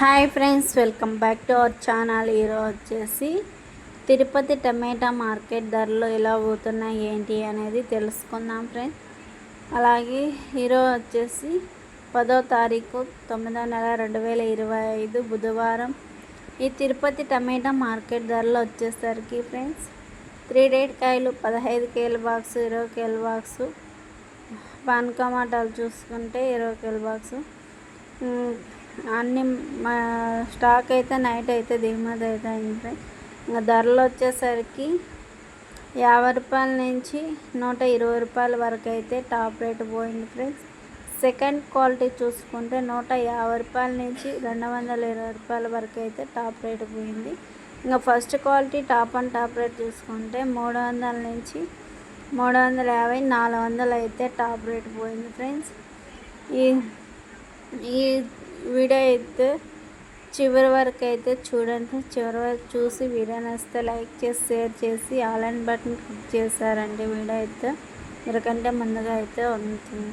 Hi friends welcome back to our channel. ఈరోజు వచ్చేసి తిరుపతి టమాటా market ధరలు ఎలా పోతున్నాయి ఏంటి అనేది తెలుసుకుందాం ఫ్రెండ్స్. అలాగే ఈరోజు వచ్చేసి పదో తారీఖు తొమ్మిదో నెల రెండు వేల ఇరవై ఐదు బుధవారం. ఈ తిరుపతి టమాటా మార్కెట్ ధరలు వచ్చేసరికి ఫ్రెండ్స్ త్రీ డేట్ కాయలు పదహైదు కేల బాక్స్ ఇరవై కేల బాక్సు. పాన్ టమాటాలు చూసుకుంటే ఇరవై కేల బాక్సు. అన్ని మా స్టాక్ అయితే నైట్ అయితే దిగుమతి అయితే అయింది. ఇంకా ధరలు వచ్చేసరికి యాభై రూపాయల నుంచి నూట ఇరవై రూపాయల వరకు అయితే టాప్ రేట్ పోయింది ఫ్రెండ్స్. సెకండ్ క్వాలిటీ చూసుకుంటే నూట యాభై రూపాయల నుంచి రెండు వందల ఇరవై రూపాయల వరకు అయితే టాప్ రేట్ పోయింది. ఇంకా first quality top and top rate చూసుకుంటే మూడు వందల నుంచి మూడు వందల యాభై నాలుగు వందలు అయితే టాప్ రేట్ పోయింది ఫ్రెండ్స్. ఈ ఈ వీడియో అయితే చివరి వరకు అయితే చూడండి. చివరి వరకు చూసి వీడియో నచ్చితే లైక్ చేసి షేర్ చేసి ఆల్ అండ్ బటన్ క్లిక్ చేశారండి వీడియో అయితే. మీరకంటే ముందుగా అయితే ఉంటుంది.